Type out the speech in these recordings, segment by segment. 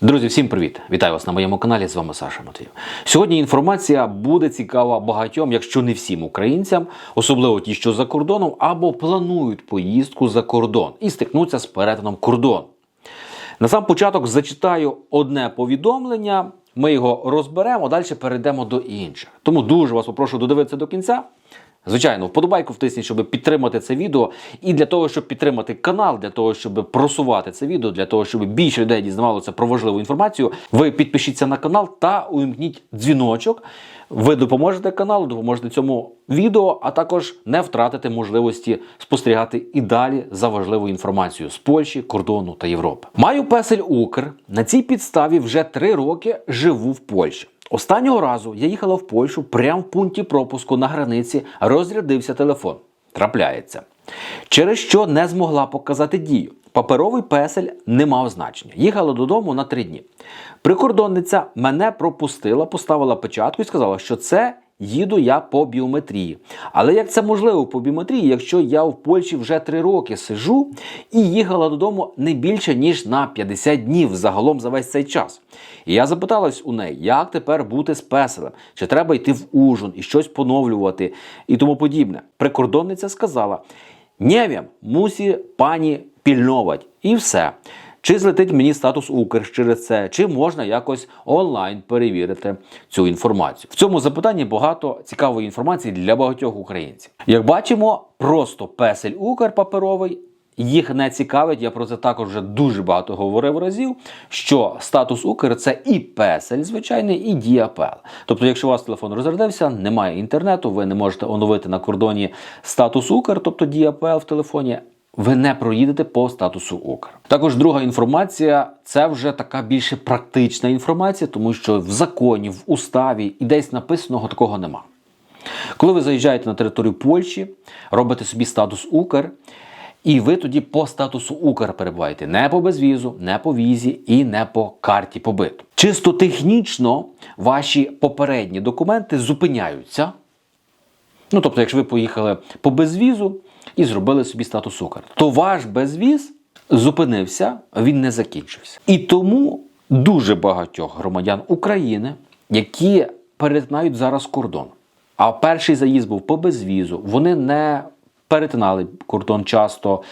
Друзі, всім привіт! Вітаю вас на моєму каналі. З вами Саша Матвіїв. Сьогодні інформація буде цікава багатьом, якщо не всім українцям, особливо ті, що за кордоном, або планують поїздку за кордон і стикнуться з перетином кордону. На сам початок зачитаю одне повідомлення. Ми його розберемо, далі перейдемо до інших. Тому дуже вас попрошу додивитися до кінця. Звичайно, вподобайку втисніть, щоб підтримати це відео. І для того, щоб підтримати канал, для того, щоб просувати це відео, для того, щоб більше людей дізнавалося про важливу інформацію, ви підпишіться на канал та увімкніть дзвіночок. Ви допоможете каналу, допоможете цьому відео, а також не втратите можливості спостерігати і далі за важливою інформацією з Польщі, кордону та Європи. Маю песель Укр. На цій підставі вже три роки живу в Польщі. Останнього разу я їхала в Польщу прямо в пункті пропуску на границі, розрядився телефон. Трапляється. Через що не змогла показати дію. Паперовий песель не мав значення. Їхала додому на три дні. Прикордонниця мене пропустила, поставила печатку і сказала, що це їду я по біометрії. Але як це можливо по біометрії, якщо я в Польщі вже три роки сижу і їхала додому не більше ніж на 50 днів загалом за весь цей час? І я запиталась у неї, як тепер бути з песелем, чи треба йти в ужин і щось поновлювати і тому подібне. Прикордонниця сказала: не мусі пані пільновать. І все. Чи злетить мені статус Укр через це, чи можна якось онлайн перевірити цю інформацію? В цьому запитанні багато цікавої інформації для багатьох українців. Як бачимо, просто песель Укр паперовий. Їх не цікавить, я про це також вже дуже багато говорив разів. Що статус Укр це і песель звичайний, і діапел. Тобто, якщо у вас телефон розрядився, немає інтернету, ви не можете оновити на кордоні статус Укр, тобто діапел в телефоні ви не проїдете по статусу Укр. Також друга інформація це вже така більше практична інформація, тому що в законі, в уставі і десь написаного такого нема. Коли ви заїжджаєте на територію Польщі, робите собі статус Укр, і ви тоді по статусу Укр перебуваєте не по безвізу, не по візі і не по карті побиту. Чисто технічно ваші попередні документи зупиняються. Ну, тобто, якщо ви поїхали по безвізу і зробили собі статус Укр, то ваш безвіз зупинився, він не закінчився. І тому дуже багатьох громадян України, які перетинають зараз кордон, а перший заїзд був по безвізу, вони не перетинали кордон часто.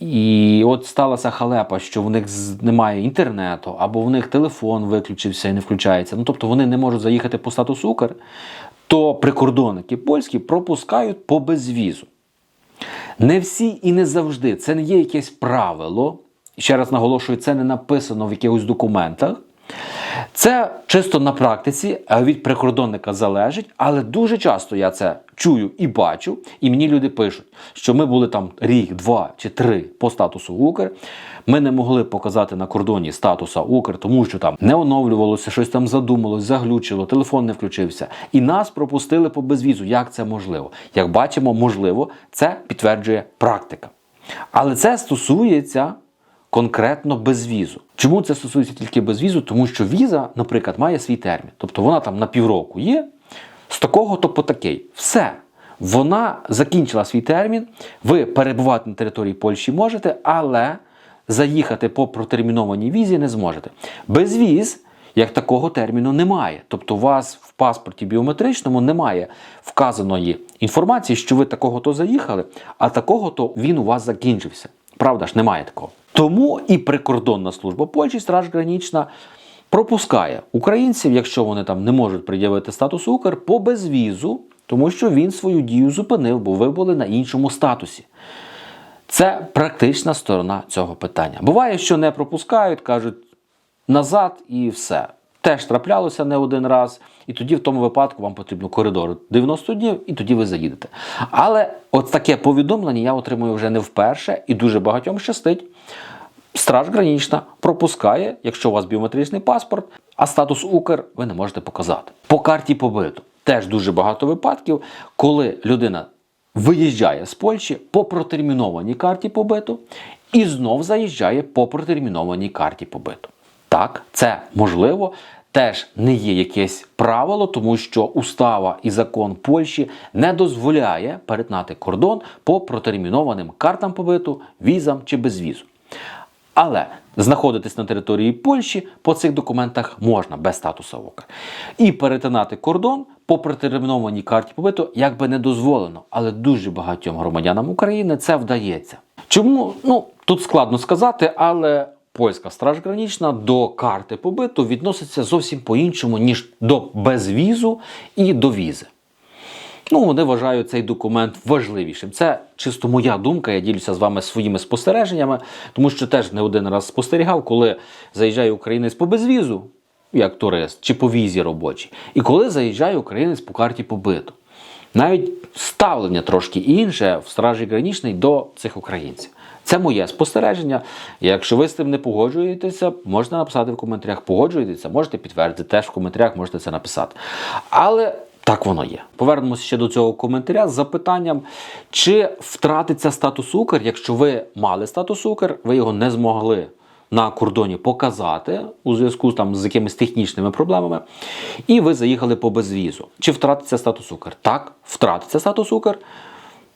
І от сталася халепа, що в них немає інтернету, або в них телефон виключився і не включається. Ну тобто вони не можуть заїхати по статусу Укр, то прикордонники польські пропускають по безвізу. Не всі і не завжди. Це не є якесь правило. Ще раз наголошую, це не написано в якихось документах. Це чисто на практиці а від прикордонника залежить, але дуже часто я це чую і бачу, і мені люди пишуть, що ми були там рік, два чи три по статусу Укр. Ми не могли показати на кордоні статуса Укр, тому що там не оновлювалося, щось там задумалось, заглючило, телефон не включився. І нас пропустили по безвізу. Як це можливо? Як бачимо, можливо, це підтверджує практика. Але це стосується конкретно безвізу. Чому це стосується тільки безвізу? Тому що віза, наприклад, має свій термін. Тобто вона там на півроку є, з такого то по такий. Все. Вона закінчила свій термін. Ви перебувати на території Польщі можете, але заїхати по протермінованій візі не зможете. Безвіз, як такого терміну, немає. Тобто, у вас в паспорті біометричному немає вказаної інформації, що ви такого-то заїхали, а такого-то він у вас закінчився. Правда ж, немає такого. Тому і прикордонна служба Польщі, Страж Гранічна, пропускає українців, якщо вони там не можуть пред'явити статус Укр, по безвізу, тому що він свою дію зупинив, бо ви були на іншому статусі. Це практична сторона цього питання. Буває, що не пропускають, кажуть назад і все. Теж траплялося не один раз, і тоді в тому випадку вам потрібно коридор 90 днів, і тоді ви заїдете. Але от таке повідомлення я отримую вже не вперше, і дуже багатьом щастить. Страж гранічна пропускає, якщо у вас біометричний паспорт, а статус Укр ви не можете показати. По карті побиту теж дуже багато випадків, коли людина виїжджає з Польщі по протермінованій карті побиту і знов заїжджає по протермінованій карті побиту. Так, це можливо. Теж не є якесь правило, тому що устава і закон Польщі не дозволяє перетнати кордон по протермінованим картам побиту, візам чи безвізу. Але знаходитись на території Польщі по цих документах можна без статусу УКР. І перетинати кордон по протермінованій карті побиту якби не дозволено, але дуже багатьом громадянам України це вдається. Чому? Ну тут складно сказати, але польська страж гранічна до карти побиту відноситься зовсім по-іншому, ніж до безвізу і до візи. Ну, вони вважають цей документ важливішим. Це чисто моя думка. Я ділюся з вами своїми спостереженнями, тому що теж не один раз спостерігав, коли заїжджає українець по безвізу, як турист, чи по візі робочій, і коли заїжджає українець по карті побиту. Навіть ставлення трошки інше в стражі гранічній до цих українців. Це моє спостереження. Якщо ви з цим не погоджуєтеся, можете написати в коментарях. Погоджуєтеся, можете підтвердити, теж в коментарях можете це написати. Але так воно є. Повернемося ще до цього коментаря з запитанням, чи втратиться статус Укр, якщо ви мали статус Укр, ви його не змогли на кордоні показати у зв'язку там, з якимись технічними проблемами, і ви заїхали по безвізу. Чи втратиться статус Укр? Так, втратиться статус Укр,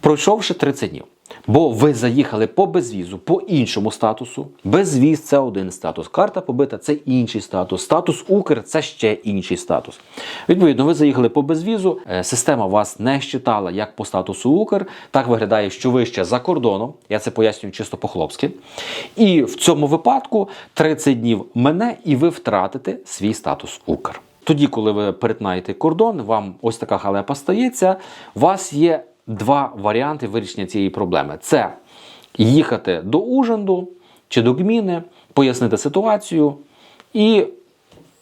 пройшовши 30 днів. Бо ви заїхали по безвізу, по іншому статусу. Безвіз це один статус. Карта побита це інший статус. Статус Укр це ще інший статус. Відповідно, ви заїхали по безвізу. е, Система вас не щитала як по статусу Укр. Так виглядає, що ви ще за кордоном. Я це пояснюю чисто по-хлопськи. І в цьому випадку 30 днів мене, і ви втратите свій статус Укр. Тоді, коли ви перетинаєте кордон, вам ось така халепа стається. У вас є два варіанти вирішення цієї проблеми: це їхати до Ужанду чи до Гміни, пояснити ситуацію, і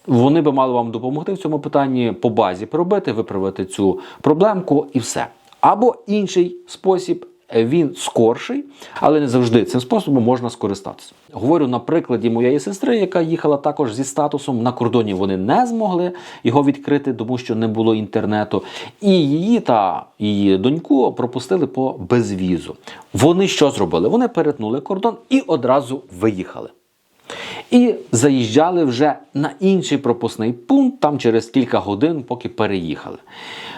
вони би мали вам допомогти в цьому питанні по базі пробити, виправити цю проблемку і все. Або інший спосіб. Він скорший, але не завжди цим способом можна скористатися. Говорю на прикладі моєї сестри, яка їхала також зі статусом. На кордоні вони не змогли його відкрити, тому що не було інтернету. І її та її доньку пропустили по безвізу. Вони що зробили? Вони перетнули кордон і одразу виїхали. І заїжджали вже на інший пропускний пункт там через кілька годин, поки переїхали.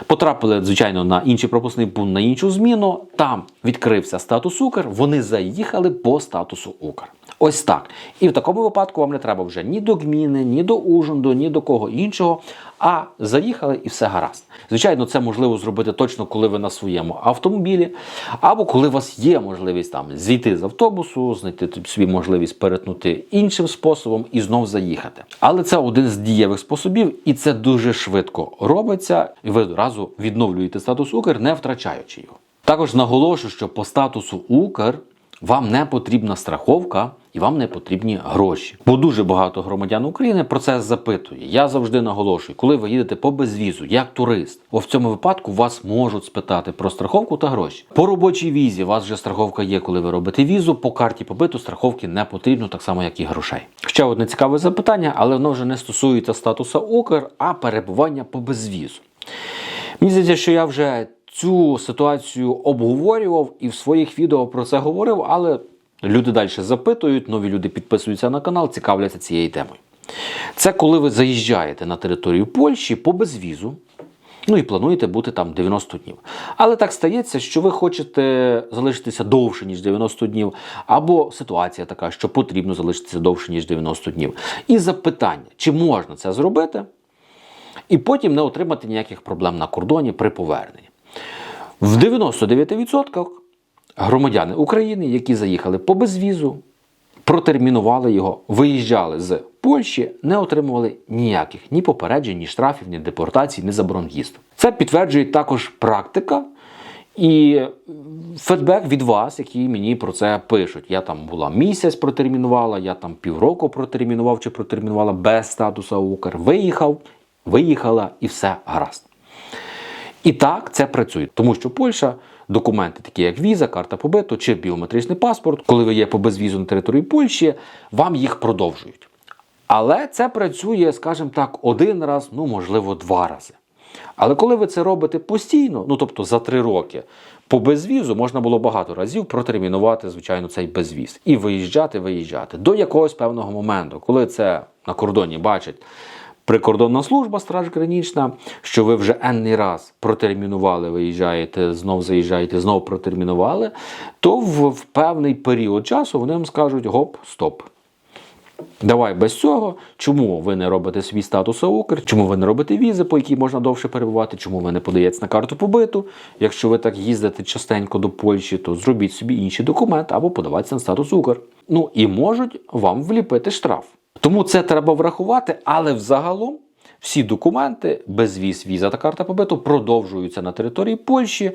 Потрапили, звичайно, на інший пропускний пункт на іншу зміну. Там відкрився статус Укр. Вони заїхали по статусу Укр. Ось так. І в такому випадку вам не треба вже ні до Гміни, ні до Ужинду, ні до кого іншого. А заїхали і все гаразд. Звичайно, це можливо зробити точно, коли ви на своєму автомобілі, або коли у вас є можливість там зійти з автобусу, знайти собі можливість перетнути іншим способом і знов заїхати. Але це один з дієвих способів, і це дуже швидко робиться. І ви одразу відновлюєте статус Укр, не втрачаючи його. Також наголошую, що по статусу Укр вам не потрібна страховка вам не потрібні гроші. Бо дуже багато громадян України про це запитує. Я завжди наголошую, коли ви їдете по безвізу, як турист, о в цьому випадку вас можуть спитати про страховку та гроші. По робочій візі у вас вже страховка є, коли ви робите візу. По карті побиту страховки не потрібно, так само як і грошей. Ще одне цікаве запитання, але воно вже не стосується статуса Укр, а перебування по безвізу. Мені здається, що я вже цю ситуацію обговорював і в своїх відео про це говорив, але люди далі запитують, нові люди підписуються на канал, цікавляться цією темою. Це коли ви заїжджаєте на територію Польщі по безвізу, ну і плануєте бути там 90 днів. Але так стається, що ви хочете залишитися довше, ніж 90 днів, або ситуація така, що потрібно залишитися довше, ніж 90 днів. І запитання, чи можна це зробити, і потім не отримати ніяких проблем на кордоні при поверненні. В 99% громадяни України, які заїхали по безвізу, протермінували його, виїжджали з Польщі, не отримували ніяких ні попереджень, ні штрафів, ні депортацій, ні заборон в'їзду. Це підтверджує також практика і федбек від вас, які мені про це пишуть. Я там була місяць протермінувала, я там півроку протермінував чи протермінувала без статусу УКР. Виїхав, виїхала і все гаразд. І так це працює, тому що Польща документи, такі як віза, карта побиту чи біометричний паспорт, коли ви є по безвізу на території Польщі, вам їх продовжують. Але це працює, скажімо так, один раз, ну можливо, два рази. Але коли ви це робите постійно, ну тобто за три роки, по безвізу можна було багато разів протермінувати, звичайно, цей безвіз і виїжджати, виїжджати до якогось певного моменту, коли це на кордоні бачать. Прикордонна служба, страж гранічна, що ви вже енний раз протермінували, виїжджаєте, знов заїжджаєте, знов протермінували, то в, в певний період часу вони вам скажуть: гоп, стоп. Давай без цього. Чому ви не робите свій статус АУКР? Чому ви не робите візи, по якій можна довше перебувати? Чому ви не подаєтесь на карту побиту? Якщо ви так їздите частенько до Польщі, то зробіть собі інший документ або подавайтеся на статус УКР. Ну і можуть вам вліпити штраф. Тому це треба врахувати, але взагалом всі документи, безвіз, віза та карта побиту продовжуються на території Польщі,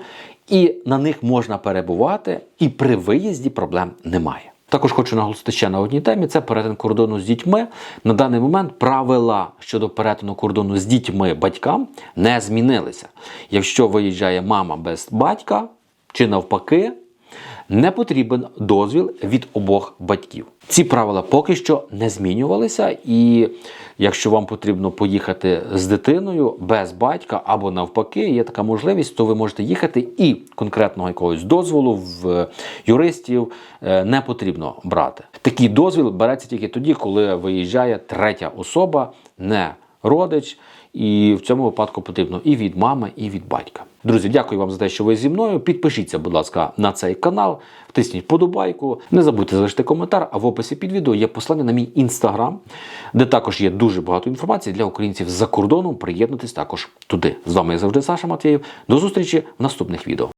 і на них можна перебувати, і при виїзді проблем немає. Також хочу наголосити ще на одній темі: це перетин кордону з дітьми. На даний момент правила щодо перетину кордону з дітьми батькам не змінилися. Якщо виїжджає мама без батька чи навпаки, не потрібен дозвіл від обох батьків. Ці правила поки що не змінювалися, і якщо вам потрібно поїхати з дитиною без батька або навпаки, є така можливість, то ви можете їхати і конкретного якогось дозволу в юристів е, не потрібно брати. Такий дозвіл береться тільки тоді, коли виїжджає третя особа, не родич. І в цьому випадку потрібно і від мами, і від батька. Друзі, дякую вам за те, що ви зі мною. Підпишіться, будь ласка, на цей канал, втисніть подобайку. Не забудьте залишити коментар. А в описі під відео є послання на мій інстаграм, де також є дуже багато інформації для українців за кордоном. Приєднуйтесь також туди. З вами як завжди Саша Матвєєв. До зустрічі в наступних відео.